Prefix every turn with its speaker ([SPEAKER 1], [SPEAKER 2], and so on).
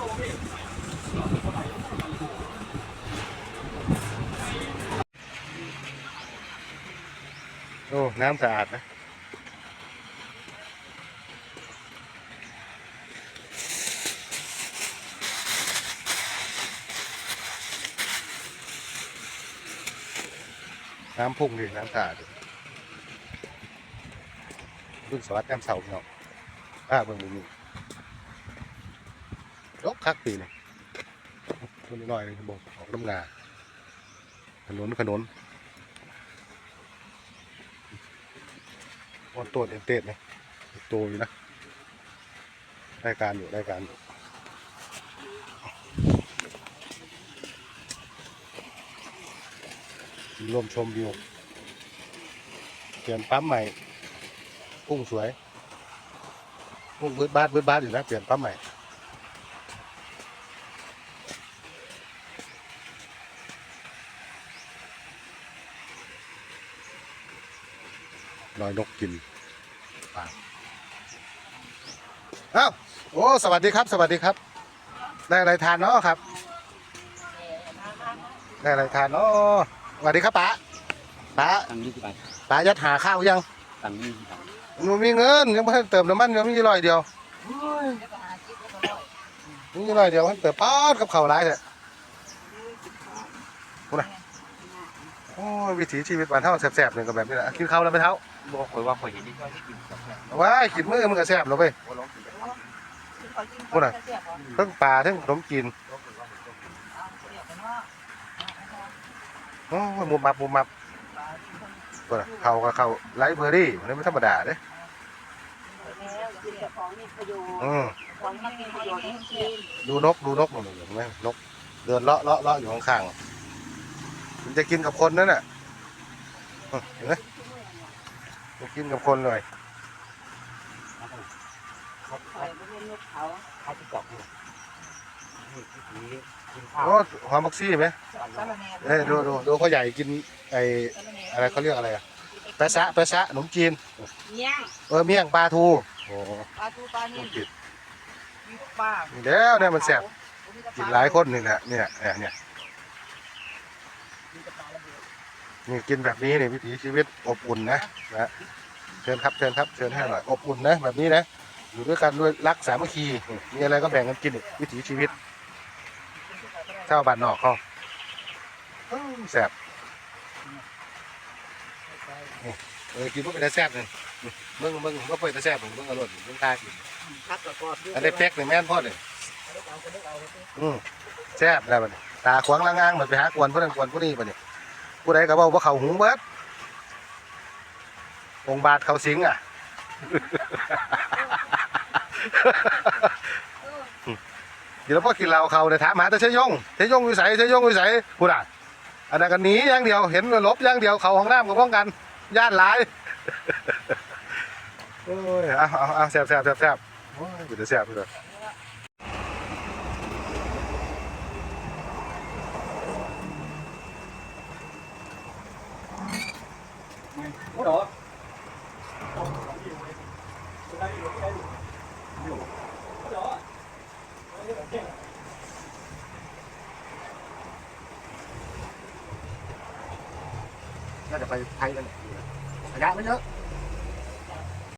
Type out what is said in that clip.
[SPEAKER 1] โอ้ น้ำสะอาดนะน้ำพุ่งดิน้ำสะอาดรุ่นสวัสดิ์แต้มเสาเนาะป้าเบิ่งมือนี่ ยกคักปีนี่ตัวน้อยๆเลยบอกออกน้ำงาขนุนขนุนวันตัวเต็มเต็มนะโตอยู่นะรายการอยู่รายการอยู่ร่วมชมวิวเปลี่ยนปั๊มใหม่กุ้งสวยกุ้งเบิดบาดเบิดบาดอยู่นะเปลี่ยนปั๊มใหม่ ลอยนกกินปลาเอ้าโอ้สวัสดีครับ สวัสดีครับ ได้อะไรทานเนาะครับ ได้อะไรทานเนาะสวัสดีครับป้าป้า
[SPEAKER 2] ตังค์ยี่สิบบาท
[SPEAKER 1] ป้ายัดหาข้าวยัง
[SPEAKER 2] ตังค์ยี่สิบบาท
[SPEAKER 1] มันมีเงินยังไม่ทันเติมน้ำมันยังมีร้อยเดียวมีร้อยเดียวมันเติมป๊อดกับข้าวไรเลยพูดนะโอ้ยวิถีชีวิตบ้านเท่าแสบๆหนึ่งกับแบบนี้แหละกินข้าวแล้วไปเท้า
[SPEAKER 2] บอกคอยว่าคอยเห็นที่ชอบที่กินกาแฟ
[SPEAKER 1] ว้ายกินมือมันก็แสบแล้วไป
[SPEAKER 2] ว่าร้องกิน
[SPEAKER 1] พูดนะทั้งปลาทั้งขนมจีนโอ้ยมุมมับมุมมับพูดนะเขากับเขาไลฟ์เบอร์รี่มันไม่ธรรมดาเด้อืม
[SPEAKER 3] ของมันมีประโยชน์ให้กิน
[SPEAKER 1] ดูนกดูนกมันเห็นไหมนก เดินเลาะเลาะเลาะอยู่ข้างๆ มันจะกินกับคนนั่นน่ะเออเห็นไหมจะกินกับคนเลย
[SPEAKER 3] ปล่อยไปเล่นนกเขา
[SPEAKER 2] ข้าวที่กรอบอยู่นี่วิธีกินข้าว
[SPEAKER 1] โอ้หอมบักซี่ไหม
[SPEAKER 3] สารแหน่
[SPEAKER 1] เอ้ยดูดูดูเขาใหญ่กินไอ
[SPEAKER 3] สารแหน่
[SPEAKER 1] อะไรเขาเรียกอะไรอะแปะซะแปะซะขนมจีน
[SPEAKER 3] เนี้ยง
[SPEAKER 1] เออเมี่ยงปลาทูโอ้
[SPEAKER 3] ปลาทูปลา
[SPEAKER 1] ต้
[SPEAKER 3] นี่
[SPEAKER 1] องกิน
[SPEAKER 3] มีปลา
[SPEAKER 1] นี่แล้วเนี่ยมันแซ่บกินหลายคนนี่แหละเนี่ยเนี่ยเนี่กินแบบนี้เนี่ยวิถีชีวิตอบอุ่นนะนะเชิญครับเชิญครับเชิญให้หน่อยอบอุ่นนะแบบนี้นะอยู่ด้วยกันด้วยรักสามัคคีมีอะไรก็แบ่งกันกินวิถีชีวิตเช่าวบ้านนอกเขาอื้อแซ่บเออกินพวกเป็นแซ่บเลยมึงมึงก็เป็นแต่แซ่บมึงอร่อยมึงทากิน
[SPEAKER 3] คัดกับกอด
[SPEAKER 1] อันนี้เป๊กนี่แม่นพ่อเลยอืมแซ่บแล้วบัน ตาขวางละงางเหมือนไปหากวนผู้นั้นกวนผู้นี้บัดนี้ผู้ใดก็บอกว่าเขาหูเบิดองบาทเขาสิงอะกินแล้วพอกินเหล้าเขาเนี่ยถามหาแต่เชยยงเชยยงวิสัยเชยยงวิสัยพูดอะอันนั้นกันหนีอย่างเดียวเห็นลบอย่างเดียวเขาห้องน้ำกับพ้องกันย่านหลายโอ้ยเอาเอาเอาแซ่บแซ่บแซ่บแซ่บโอ้ยเป็นแซ่บเลย น่าจะไปไทยกันระยะไม่เยอะ